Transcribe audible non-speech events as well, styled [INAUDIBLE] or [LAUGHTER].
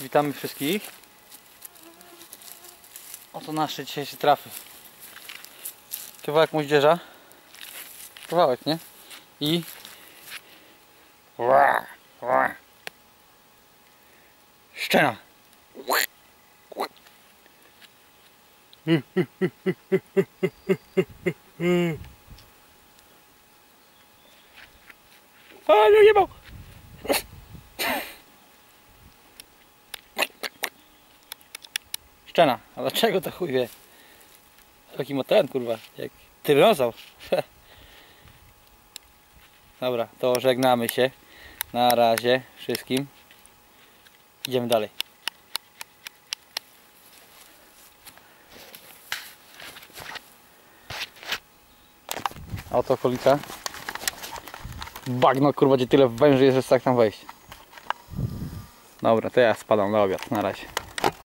Witamy wszystkich. Oto nasze dzisiejsze trafy. Kawałek moździerza. Kawałek, nie? I... Szczena. A, nie jebał! Szczena. A dlaczego to chuj wie? Jaki ma ten kurwa? Jak tyranozaur. [LAUGHS] Dobra, to żegnamy się. Na razie wszystkim. Idziemy dalej. Oto okolica. Bagno kurwa gdzie tyle węży jest, że tak tam wejść. Dobra, to ja spadam na obiad. Na razie.